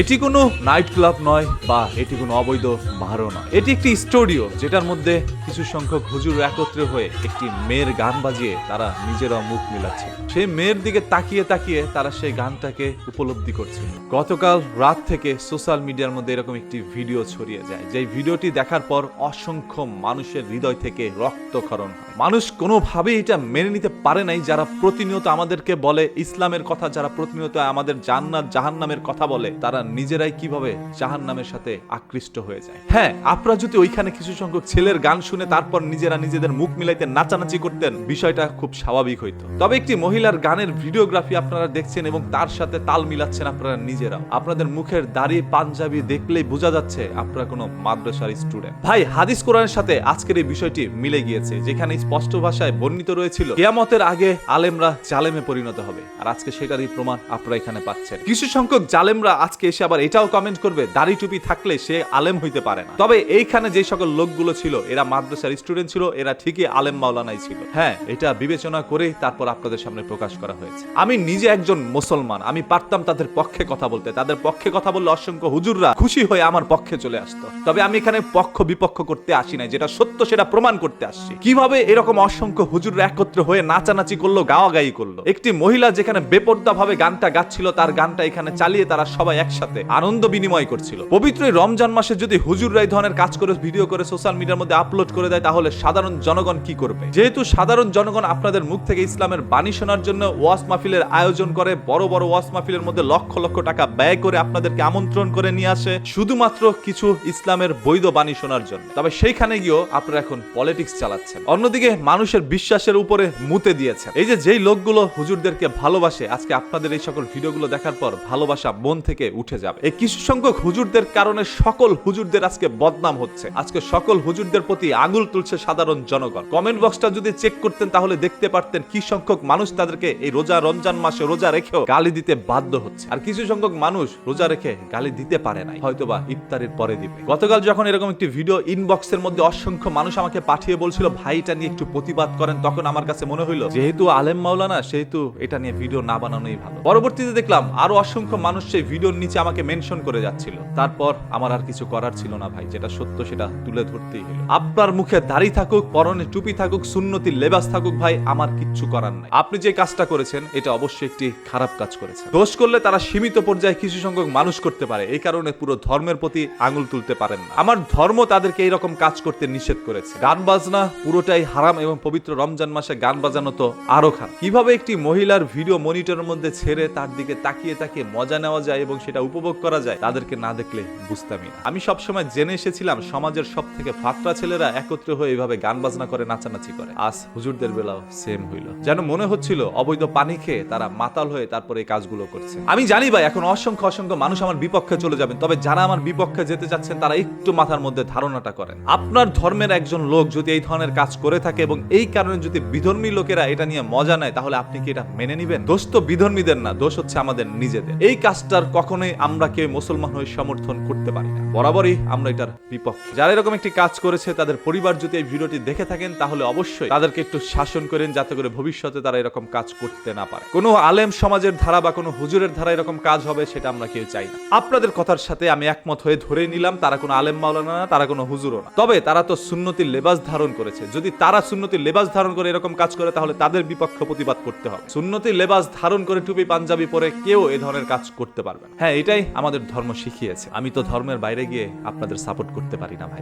এটি কোনো night club নয় বা এটি কোনো অবৈধ বারও নয়। এটি একটি স্টুডিও যেটার মধ্যে কিছু সংখ্যক হুজুর একত্রে হয়ে একটি মেয়ের গান বাজিয়ে তারা নিজেরা মুখ মিলাচ্ছে। সেই মেয়ের দিকে তাকিয়ে তাকিয়ে তারা সেই গানটাকে উপলব্ধি করছিল গতকাল রাত থেকে সোশ্যাল মিডিয়ার মধ্যে এরকম একটি ভিডিও ছড়িয়ে যায়। যে ভিডিওটি দেখার পর অসংখ্য মানুষের হৃদয় থেকে রক্তক্ষরণ মানুষ কোনোভাবেই এটা মেনে নিতে পারে নাই, যারা প্রতিনিয়ত আমাদেরকে বলে ইসলামের কথা, যারা প্রতিনিয়ত আমাদের জান্নাত জাহান্নামের কথা বলে, তারা নিজেরাই কীভাবে জাহান্নামের সাথে আকৃষ্ট হয়ে যায়। হ্যাঁ আপনারা যদি ওইখানে কিছু সংখ্যক ছেলের গান শুনে তারপর নিজেরা নিজেদের মুখ মিলাইতে নাচানাচি করতেন, বিষয়টা খুব স্বাভাবিক হইতো। তবে একটি মহিলার গানের ভিডিওগ্রাফি আপনারা দেখছেন এবং তার সাথে তাল মিলাচ্ছেন আপনারা নিজেরাও। আপনাদের মুখের দাড়ি পাঞ্জাবি দেখলেই বোঝা যাচ্ছে আপনারা কোনো মাদ্রাসার স্টুডেন্ট। ভাই, হাদিস কোরআনের সাথে আজকের এই বিষয়টি মিলে গিয়েছে, যেখানে স্পষ্ট ভাষায় বর্ণিত রয়েছিল, কেয়ামতের আগে আলেমরা জালেমে পরিণত হবে। আর আজকে সেটারই প্রমাণ আপনারা এখানে পাচ্ছেন। কিছু সংখ্যক জালেমরা আজকে এসে আবার এটাও কমেন্ট করবে, দাড়ি টুপি থাকলে সে আলেম হইতে পারে না। তবে এইখানে যে সকল লোকগুলো ছিল, এরা মাদ্রাসার স্টুডেন্ট ছিল, এরা ঠিকই আলেম মাওলানাই ছিল। হ্যাঁ এটা বিবেচনা করেই তারপর আপনাদের সামনে প্রকাশ করা হয়েছে। আমি নিজে একজন মুসলমান, আমি পারতাম তাদের পক্ষে কথা বলতে। তাদের পক্ষে কথা বললে অসংখ্য হুজুররা খুশি হয়ে আমার পক্ষে চলে আসতো। তবে আমি এখানে পক্ষ বিপক্ষ করতে আসি নাই, যেটা সত্য সেটা প্রমাণ করতে আসছি। কীভাবে এরকম অসংখ্য হুজুররা একত্র হয়ে নাচানাচি করল গাওয়াগাই করল? একটি মহিলা যেখানে বেপর্দা ভাবে গানটা গাচ্ছিল, তার গানটা এখানে চালিয়ে তারা সবাই একসাথে আনন্দ বিনিময় করছিল। পবিত্র রমজান মাসে যদি হুজুররা এই ধরনের কাজ করে ভিডিও করে সোশ্যাল মিডিয়ার মধ্যে আপলোড করে দেয়, তাহলে সাধারণ জনগণ কি করবে? যেহেতু সাধারণ জনগণ আপনাদের মুখ থেকে ইসলামের বাণী শোনার জন্য ওয়াস মাহফিলের আয়োজন করে, বড় বড় ওয়াস মাহফিলের মধ্যে লক্ষ লক্ষ টাকা ব্যয় করে আপনাদেরকে আমন্ত্রণ করে নিয়ে আসে, শুধুমাত্র কিছু ইসলামের বৈধ বাণী শোনার জন্য। তবে সেইখানে গিয়েও আপনারা এখন পলিটিক্স চালাচ্ছেন। অন্যদিকে মানুষের বিশ্বাসের উপরে মুতে দিয়েছেন। এই যে যেই লোকগুলো হুজুরদেরকে ভালোবাসে, আজকে আপনাদের এই সকল ভিডিওগুলো দেখার পর ভালোবাসা মন থেকে উঠে যাবে। এই কিছু সংখ্যক হুজুরদের কারণে সকল হুজুরদের আজকে বদনাম হচ্ছে। আজকে সকল হুজুরদের প্রতি আঙুল তুলছে সাধারণ জনগণ। কমেন্ট বক্সটা যদি চেক করতেন তাহলে দেখতে পারতেন কি সংখ্যক মানুষ তাদেরকে এই রোজা রমজান মাসে রোজা রেখেও গালি দিতে বাধ্য হচ্ছে। আর কিছু সংখ্যক মানুষ রোজা রেখে গালি দিতে পারে নাই, হয়তোবা ইফতারের পরে দিবে। গতকাল যখন এরকম একটি ভিডিও ইনবক্সের মধ্যে অসংখ্য মানুষ আমাকে পাঠিয়ে বলছিল, ভাইটা নিয়ে একটু প্রতিবাদ করেন। তখন আমার কাছে মনে হইল, যেহেতু আলেম মাওলানা, সেহেতু এটা নিয়ে ভিডিও না বানানোই ভালো। পরবর্তীতে দেখলাম আরও অসংখ্য মানুষ সেই ভিডিওর নিচে আমাকে মেনশন করে যাচ্ছিল। তারপর আমার আর কিছু করার ছিল না ভাই, যেটা সত্য সেটা তুলে ধরতেই হলো। আপনার মুখে দাড়ি থাকুক, পরনে টুপি থাকুক, সুন্নতি লেবাস থাকুক ভাই, আমার কিচ্ছু করার নাই। আপনি যে কাজটা করেছেন, এটা অবশ্যই একটি খারাপ কাজ করেছেন। দোষ করলে তারা সীমিত পর্যায়ে কিছু সংখ্যক মানুষ করতে পারে। এই কারণে পুরো ধর্মের প্রতি আঙুল তুলতে পারেন না। আমার ধর্ম তাদেরকে এইরকম কাজ করতে নিষেধ করেছে। গান বাজনা পুরোটাই হারাম এবং পবিত্র রমজান মাসে গান বাজানো তো আরও খারাপ। কীভাবে একটি মহিলার ভিডিও মনিটরের মধ্যে ছেড়ে তার দিকে তাকিয়ে তাকিয়ে মজা নেওয়া যায় এবং সেটা উপভোগ করা যায়, তাদেরকে না দেখলে বুঝতামই না। আমি সবসময় জেনে এসেছিলাম, সমাজের সব থেকে ফাতরা ছেলেরা একত্র হয়ে এইভাবে গান বাজনা করে, নাচানাচি করে। আজ হুজুরদের বেলাও সেম হইল। যেন মনে হচ্ছিল, অবৈধ পানি খেয়ে তারা মাতাল হয়ে তারপরে এই কাজগুলো করছে। আমি জানি ভাই, এখন অসংখ্য অসংখ্য মানুষ আমার বিপক্ষে চলে যাবেন, তবে যারা আমার বিপক্ষে যেতে চাচ্ছেন, তারা একটু মাথার মধ্যে ধারণাটা করেন। আপনার ধর্মের একজন লোক যদি এই ধরনের কাজ করে থাকে এবং এই কারণে যদি বিধর্মী লোকেরা এটা নিয়ে মজা নেয়, তাহলে আপনি কি এটা মেনে নিবেন? দোষ তো বিধর্মীদের না, দোষ হচ্ছে আমাদের নিজেদের। এই কাজটার কখনোই আমরা কেউ মুসলমান হয়ে সমর্থন করতে পারি না। বরাবরই আমরা এটার বিপক্ষে। যারা এরকম একটি কাজ করেছে, তাদের পরিবার যদি এই ভিডিওটি দেখে থাকেন, তাহলে অবশ্যই তাদেরকে একটু শাসন করেন, যাতে করে ভবিষ্যতে তারা এরকম কাজ করতে না পারে। কোনো আলেম সমাজের ধারা বা কোনো হুজুরের ধারা এরকম কাজ হবে, সেটা আমরা কেউ চাই না। আপনাদের কথার সাথে আমি একমত হয়ে ধরে নিলাম, তারা কোনো আলেম মাওলানা না, তারা কোনো হুজুরও না। তবে তারা তো সুন্নতির লেবাস ধারণ করেছে। যদি তারা সুন্নতির লেবাস ধারণ করে এরকম কাজ করে, তাহলে তাদের বিপক্ষে প্রতিবাদ করতে হবে। সুন্নতির লেবাস ধারণ করে টুপি, পাঞ্জাবি পরে কেউ এ ধরনের কাজ করতে পারবে হ্যাঁ এটাই আমাদের ধর্ম শিখিয়েছে। আমি তো ধর্মের বাইরে গিয়ে আপনাদের সাপোর্ট করতে পারি না ভাই।